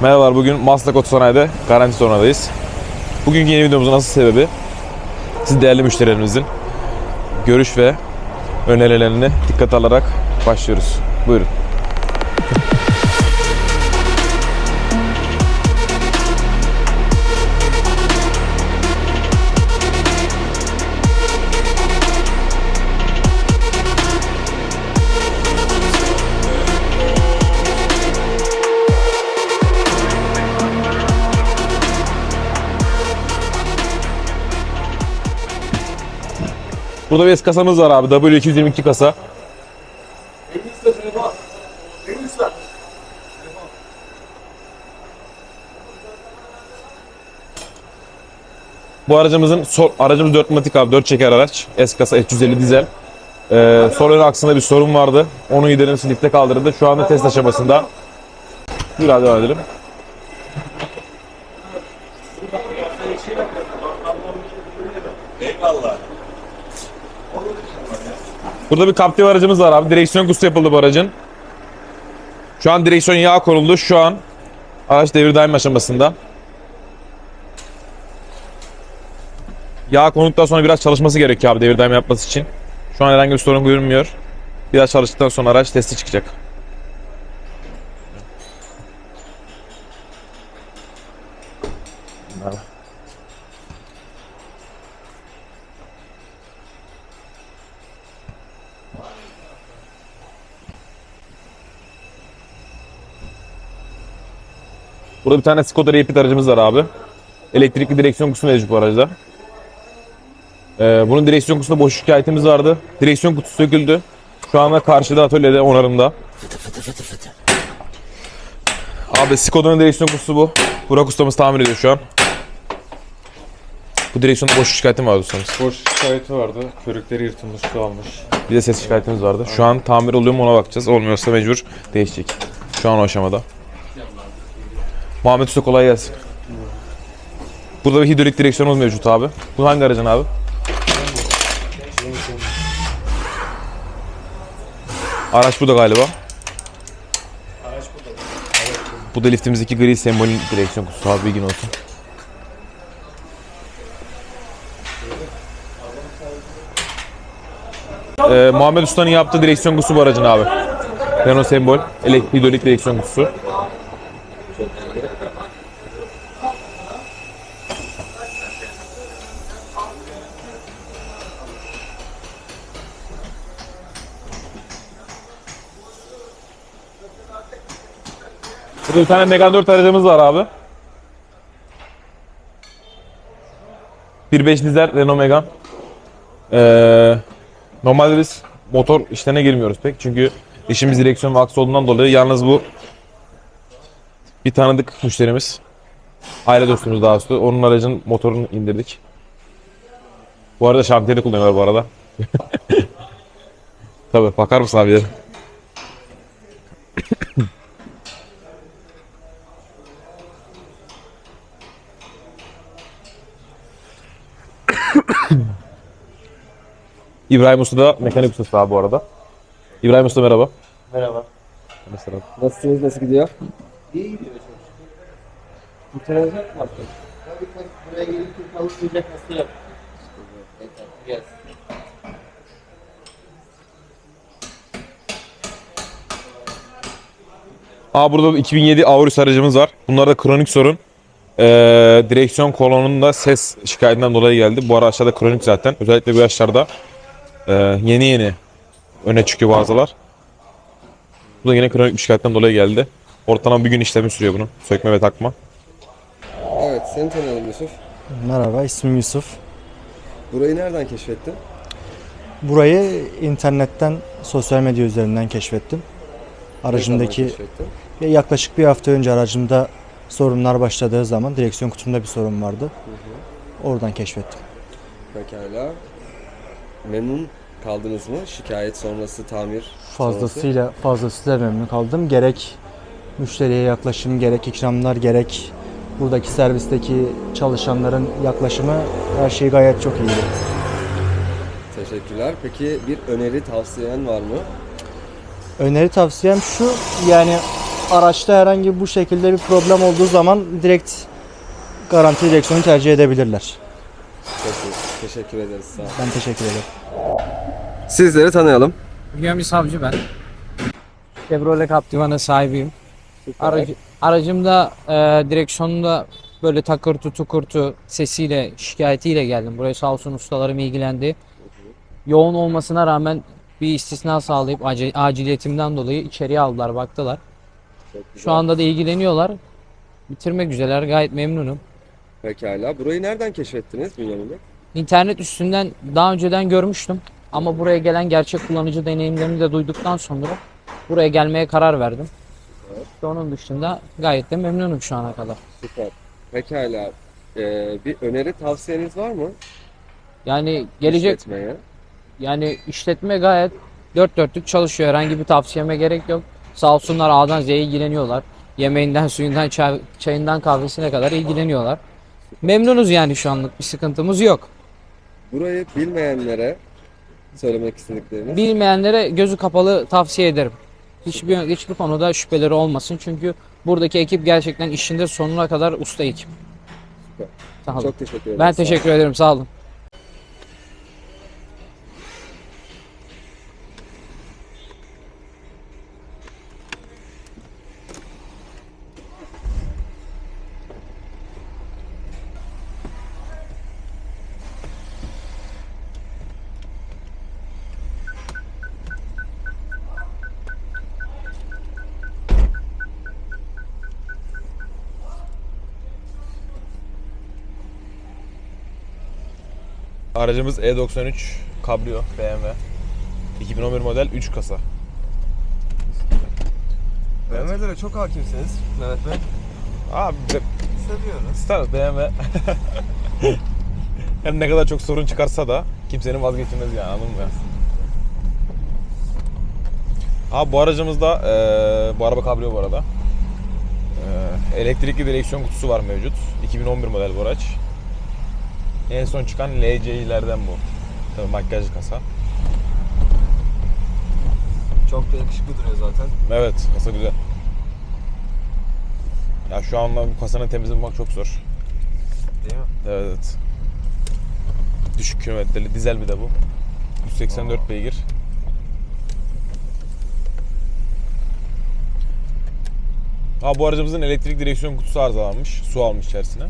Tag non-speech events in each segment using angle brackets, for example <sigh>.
Merhabalar bugün Maslak Otosanay'da garanti sonradayız. Bugünkü yeni videomuzun asıl sebebi siz değerli müşterilerimizin görüş ve önerilerini dikkate alarak başlıyoruz. Buyurun. Burada bir kasamız var abi. W222 kasa. Bu aracımızın sol, aracımız 4 matik abi 4 çeker araç. S kasa S150 dizel. Ee, sol ön aksında bir sorun vardı. Onu giderilmesi lifte kaldırıldı. Şu anda test aşamasında. Hadi devam edelim. Burada bir Captiva aracımız var abi. Direksiyon kutusu yapıldı bu aracın. Şu an direksiyon yağ konuldu. Şu an araç devir daim aşamasında. Yağ konulduktan sonra biraz çalışması gerekiyor abi devir daim yapması için. Şu an herhangi bir sorun görünmüyor. Biraz çalıştıktan sonra araç testi çıkacak. Burada bir tane Skoda Rapid aracımız var abi. Elektrikli direksiyon kutusu mevcut bu aracda. Ee, bunun direksiyon kutusunda boş şikayetimiz vardı. Direksiyon kutusu söküldü. Şu anda karşıda atölyede onarımda. Abi Skoda'nın direksiyon kutusu bu. Burak ustamız tamir ediyor şu an. Bu direksiyonda boş şikayetim vardı ustamız. Boş şikayeti vardı. Körükleri yırtılmış, su almış. Bir de ses şikayetimiz vardı. Şu an tamir oluyor mu ona bakacağız. Olmuyorsa mecbur değişecek. Şu an o aşamada. Muhammed Usta kolay gelsin. Burada bir hidrolik direksiyonumuz mevcut abi. Bu hangi aracın abi? Araç bu da galiba. Bu da liftimizdeki gri sembolün direksiyon kutusu abi bilgin olsun. Ee, Muhammed Usta'nın yaptığı direksiyon kutusu bu aracın abi. Renault sembol, hidrolik direksiyon kutusu. Burada bir tane Megane 4 aracımız var abi. 1.5 dizel Renault Megane. Ee, normalde biz motor işlerine girmiyoruz pek. Çünkü işimiz direksiyon ve aks olduğundan dolayı yalnız bu bir tanıdık müşterimiz. Aile dostumuz daha doğrusu. Onun aracın motorunu indirdik. Bu arada şantiyede kullanıyorlar bu arada. <laughs> Tabii bakar mısın abi? İbrahim Usta da mekanik ustası abi bu arada. İbrahim Usta merhaba. Merhaba. Mesela. Nasılsınız? Nasıl gidiyor? İyi gidiyor çok şükür. Kurtaracak mı artık? Tabii tabii buraya gelip Türk alışmayacak nasıl yap? Yeter, gelsin. Aa burada 2007 Aurus aracımız var. Bunlar da kronik sorun. Ee, direksiyon kolonunda ses şikayetinden dolayı geldi. Bu araçlarda kronik zaten. Özellikle bu yaşlarda ee, yeni yeni öne çıkıyor bazılar. Bu da yine kronik bir şikayetten dolayı geldi. Ortalama bir gün işlemi sürüyor bunun. Sökme ve takma. Evet, seni tanıyalım Yusuf. Merhaba, ismim Yusuf. Burayı nereden keşfettin? Burayı internetten, sosyal medya üzerinden keşfettim. Ne Aracımdaki zaman keşfettin? yaklaşık bir hafta önce aracımda sorunlar başladığı zaman direksiyon kutumda bir sorun vardı. Oradan keşfettim. Pekala. Memnun kaldınız mı? Şikayet sonrası tamir Fazlasıyla fazlasıyla memnun kaldım. Gerek müşteriye yaklaşım, gerek ikramlar, gerek buradaki servisteki çalışanların yaklaşımı her şey gayet çok iyiydi. Teşekkürler. Peki bir öneri tavsiyen var mı? Öneri tavsiyem şu yani araçta herhangi bu şekilde bir problem olduğu zaman direkt garanti direksiyonu tercih edebilirler. Çok iyi. Teşekkür ederiz. Sağ olun. Ben teşekkür ederim. Sizleri tanıyalım. Bünyamin Savcı ben. Chevrolet Captiva'nın sahibiyim. Aracı, aracımda e, direksiyonunda böyle takırtı tukurtu sesiyle şikayetiyle geldim. Buraya sağ olsun ustalarım ilgilendi. Yoğun olmasına rağmen bir istisna sağlayıp acil, aciliyetimden dolayı içeriye aldılar baktılar. Şu anda da ilgileniyorlar. Bitirmek üzereler gayet memnunum. Pekala. Burayı nereden keşfettiniz Bünyamin Bey? İnternet üstünden daha önceden görmüştüm. Ama buraya gelen gerçek kullanıcı deneyimlerini de duyduktan sonra buraya gelmeye karar verdim. İşte onun dışında gayet de memnunum şu ana kadar. Süper. Pekala. Ee, bir öneri tavsiyeniz var mı? Yani gelecek İşletmeye. yani işletme gayet dört dörtlük çalışıyor. Herhangi bir tavsiyeme gerek yok. Sağ olsunlar A'dan Z'ye ilgileniyorlar. Yemeğinden, suyundan, çay- çayından kahvesine kadar ilgileniyorlar. Memnunuz yani şu anlık bir sıkıntımız yok. Burayı bilmeyenlere söylemek istedikleriniz. Bilmeyenlere gözü kapalı tavsiye ederim. Hiçbir hiçbir konuda şüpheleri olmasın çünkü buradaki ekip gerçekten işinde sonuna kadar usta ekip. Süper. Sağ olun. Çok teşekkür ederim. ben teşekkür ederim. Sağ olun. Aracımız E93 Cabrio BMW. 2011 model 3 kasa. BMW'lere çok hakimsiniz Mehmet Bey. Abi Seviyoruz. ister BMW. <laughs> Hem ne kadar çok sorun çıkarsa da kimsenin vazgeçilmez yani anladın mı? Abi bu aracımızda eee bu araba kabrio bu arada. Eee, elektrikli direksiyon kutusu var mevcut. 2011 model bu araç. En son çıkan LC'lerden bu. Tabii makyajlı kasa. Çok da yakışıklı duruyor zaten. Evet, kasa güzel. Ya şu anda bu kasanın temizliğini bulmak çok zor. Değil mi? Evet, evet. Düşük kilometreli dizel bir de bu. 184 beygir. Ha bu aracımızın elektrik direksiyon kutusu arızalanmış. Su almış içerisine.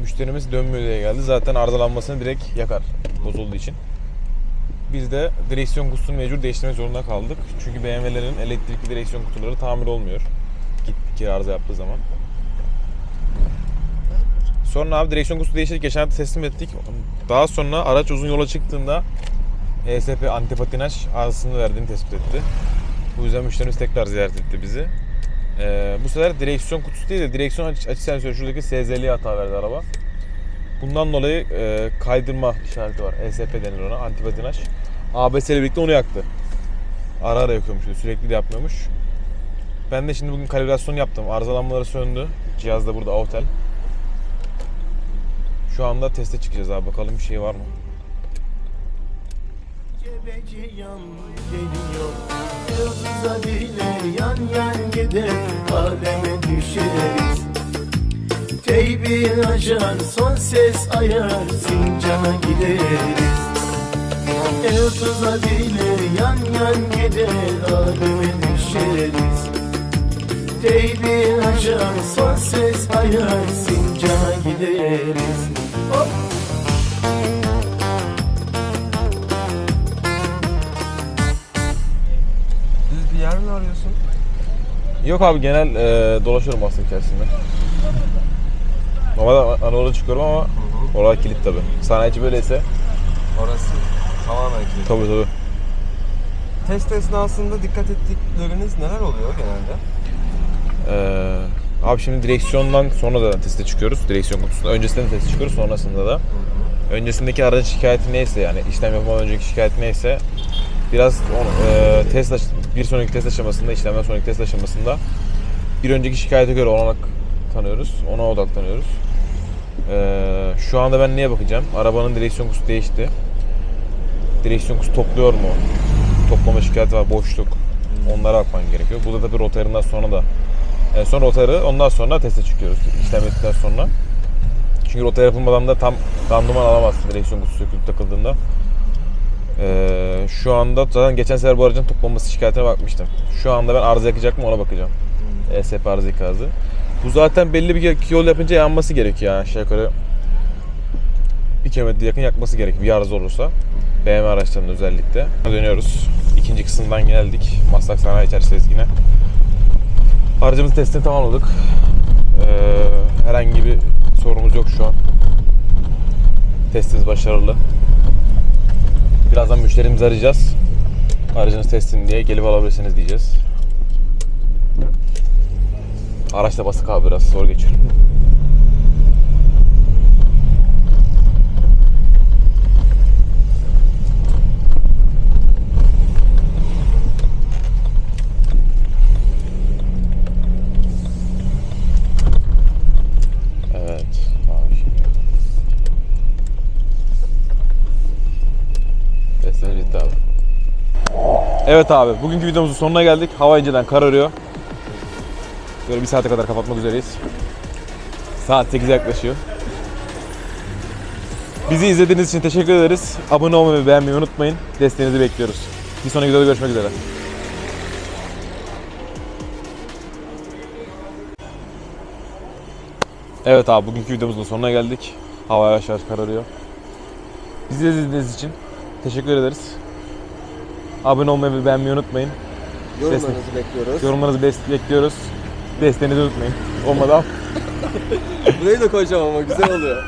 Müşterimiz dönmüyor diye geldi. Zaten arızalanmasını direkt yakar bozulduğu için. Biz de direksiyon kutusunu mecbur değiştirmek zorunda kaldık. Çünkü BMW'lerin elektrikli direksiyon kutuları tamir olmuyor. Gittik arıza yaptığı zaman. Sonra abi direksiyon kutusu değiştirdik. Geçen hafta teslim ettik. Daha sonra araç uzun yola çıktığında ESP antipatinaj arızasını verdiğini tespit etti. Bu yüzden müşterimiz tekrar ziyaret etti bizi. Ee, bu sefer direksiyon kutusu değil de direksiyon açı, açı sensörü şuradaki SZL'ye hata verdi araba. Bundan dolayı e, kaydırma işareti var. ESP denir ona antipatinaj. ABS ile birlikte onu yaktı. Ara ara yakıyormuş sürekli de yapmıyormuş. Ben de şimdi bugün kalibrasyon yaptım. Arızalanmaları söndü. Cihaz da burada Autel. Şu anda teste çıkacağız abi. Bakalım bir şey var mı? Cebeci yan geliyor Yıldız'a bile yan yan gider Aleme düşeriz. Teybi açar son ses ayar Sincana gideriz. Yıldız'a bile yan yan gider Aleme düşeriz. Teybi açar son ses ayar Sincana gideriz. Hop arıyorsun? Yok abi genel e, dolaşıyorum aslında içerisinde. Normalde Anadolu'da çıkıyorum ama oralar kilit tabi. Sanayici böyleyse Orası tamamen kilit. tabii tabii. Test esnasında dikkat ettikleriniz neler oluyor genelde? Ee, abi şimdi direksiyondan sonra da teste çıkıyoruz. Direksiyon kutusunda. Öncesinde de teste çıkıyoruz. Sonrasında da. Öncesindeki aracın şikayeti neyse yani işlem yapmadan önceki şikayet neyse biraz e, test bir sonraki test aşamasında işlemden sonraki test aşamasında bir önceki şikayete göre olanak tanıyoruz. Ona odaklanıyoruz. Ee, şu anda ben neye bakacağım? Arabanın direksiyon kutusu değişti. Direksiyon kutusu topluyor mu? Toplama şikayeti var, boşluk. Onlara bakman gerekiyor. Burada tabii rotarından sonra da en son rotarı ondan sonra teste çıkıyoruz. İşlem ettikten sonra. Çünkü rotar yapılmadan da tam randıman alamazsın direksiyon kutusu sökülüp takıldığında. Ee, şu anda zaten geçen sefer bu aracın toplanması şikayetine bakmıştım. Şu anda ben arıza yakacak mı ona bakacağım. ESP arıza ikazı. Bu zaten belli bir yol yapınca yanması gerekiyor yani aşağı yukarı. Bir kilometre yakın yakması gerekiyor bir arıza olursa. BMW araçlarının özellikle. Dönüyoruz. İkinci kısımdan geldik. Maslak Sanayi içerisisindeyiz yine. Aracımızın testini tamamladık. Ee, herhangi bir sorunumuz yok şu an. Testimiz başarılı. Birazdan müşterimizi arayacağız. Aracınız teslim diye gelip alabilirsiniz diyeceğiz. Araçta basık abi biraz zor geçiyor. Evet. Abi şimdi. Testleri bitti abi. Evet abi bugünkü videomuzun sonuna geldik. Hava inceden kararıyor. Böyle bir saate kadar kapatmak üzereyiz. Saat 8 yaklaşıyor. Bizi izlediğiniz için teşekkür ederiz. Abone olmayı ve beğenmeyi unutmayın. Desteğinizi bekliyoruz. Bir sonraki videoda görüşmek üzere. Evet abi bugünkü videomuzun sonuna geldik. Hava yavaş yavaş kararıyor. Bizi izlediğiniz için teşekkür ederiz. Abone olmayı ve beğenmeyi unutmayın. Yorumlarınızı bekliyoruz. Yorumlarınızı bes- bekliyoruz. Desteğinizi unutmayın. Olmadı al. <laughs> Burayı da koyacağım ama güzel oluyor.